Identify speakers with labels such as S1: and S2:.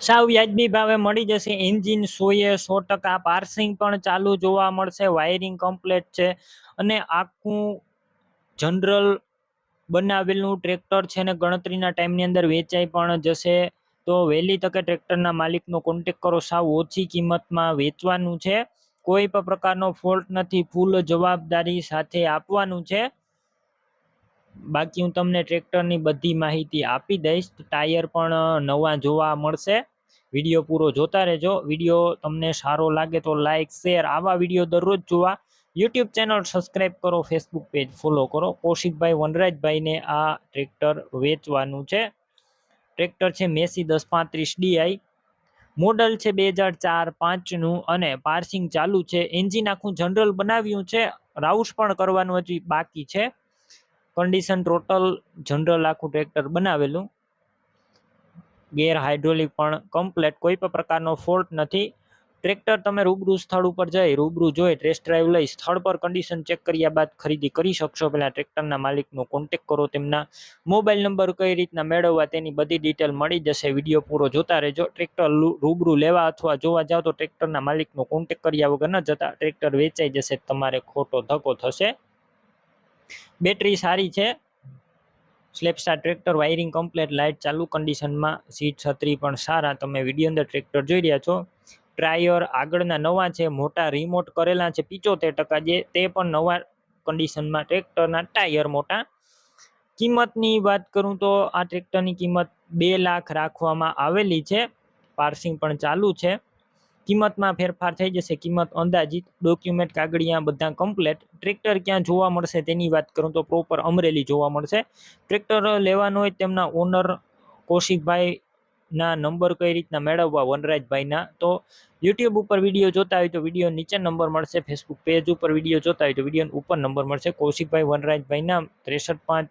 S1: સાવ વ્યાજબી ભાવે મળી જશે. એન્જિન સોએ સો ટકા, પાર્સિંગ પણ ચાલુ જોવા મળશે. વાયરિંગ કમ્પ્લેટ છે અને આખું જનરલ બનાવેલું ટ્રેક્ટર છે ને ગણતરીના ટાઈમની અંદર વેચાઈ પણ જશે. તો વહેલી તકે ટ્રેક્ટરના માલિકનો કોન્ટેક કરો. સાવ ઓછી કિંમતમાં વેચવાનું છે. કોઈ પણ પ્રકારનો ફોલ્ટ નથી. ફૂલ જવાબદારી સાથે આપવાનું છે. બાકી હું તમને ટ્રેક્ટરની બધી માહિતી આપી દઈશ. ટાયર પણ નવા જોવા મળશે. વીડિયો પૂરો જોતા રહેજો. વીડિયો તમને સારો લાગે તો લાઇક શેર, આવા વીડિયો દરરોજ જોવા. યુટ્યુબ ચેનલ સબસ્ક્રાઈબ કરો, ફેસબુક પેજ ફોલો કરો. કૌશિકભાઈ વનરાજભાઈને આ ટ્રેક્ટર વેચવાનું છે. ટ્રેક્ટર છે મેસી દસ પાંત્રીસ ડીઆઈ મોડલ છે બે હજાર ચાર પાંચનું અને પાર્સિંગ ચાલુ છે. એન્જિન આખું જનરલ બનાવ્યું છે. રાઉસ પણ કરવાનું હજી બાકી છે. કન્ડિશન ટોટલ જનરલ આખું ટ્રેક્ટર બનાવેલું. ગેર હાઇડ્રોલિક પણ કમ્પ્લેટ કોઈ પણ પ્રકારનો ફોલ્ટ નથી. ટ્રેક્ટર તમે રૂબરૂ સ્થળ ઉપર જઈ, રૂબરૂ જોઈ ટેસ્ટ ડ્રાઈવ લઈ, સ્થળ પર કન્ડિશન ચેક કર્યા બાદ ખરીદી કરી શકશો. પહેલાં ટ્રેક્ટરના માલિકનો કોન્ટેક કરો, તેમના મોબાઈલ નંબર કઈ રીતના મેળવવા, તેની બધી ડિટેલ મળી જશે. વીડિયો પૂરો જોતા રહેજો. ટ્રેક્ટર રૂબરૂ લેવા અથવા જોવા જાઓ તો ટ્રેક્ટરના માલિકનો કોન્ટેક કર્યા વગર ન જતા. ટ્રેક્ટર વેચાઈ જશે, તમારે ખોટો ધક્કો થશે. બેટરી સારી છે. સ્લેપસ્ટાર ટ્રેક્ટર વાયરિંગ કમ્પ્લેટ લાઇટ ચાલુ કન્ડિશનમાં સીટ છત્રી પણ સારા. તમે વીડિયો અંદર ટ્રેક્ટર જોઈ રહ્યા છો. ટ્રાયર આગળના નવા છે, મોટા રિમોટ કરેલા છે, પિચોતેર ટકા જે, તે પણ નવા કન્ડિશનમાં ટ્રેક્ટરના ટાયર મોટા. કિંમતની વાત કરું તો આ ટ્રેક્ટરની કિંમત બે લાખ રાખવામાં આવેલી છે. પાર્સિંગ પણ ચાલુ છે. કિંમતમાં ફેરફાર થઈ જશે. કિંમત અંદાજિત ડોક્યુમેન્ટ કાગળિયા બધા કમ્પ્લેટ ટ્રેક્ટર ક્યાં જોવા મળશે તેની વાત કરું તો પ્રોપર અમરેલી જોવા મળશે. ટ્રેક્ટર લેવાનું હોય તેમના ઓનર કૌશિકભાઈ ના નંબર કઈ રીતના મેળવવા, વનરાજભાઈના. તો યુટ્યુબ ઉપર વીડિયો જોતા હોય તો વીડિયો નીચે નંબર મળશે. ફેસબુક પેજ ઉપર વીડિયો જોતા હોય તો વીડિયો ઉપર નંબર મળશે. કૌશિકભાઈ, વનરાજભાઈના ત્રેસઠ પાંચ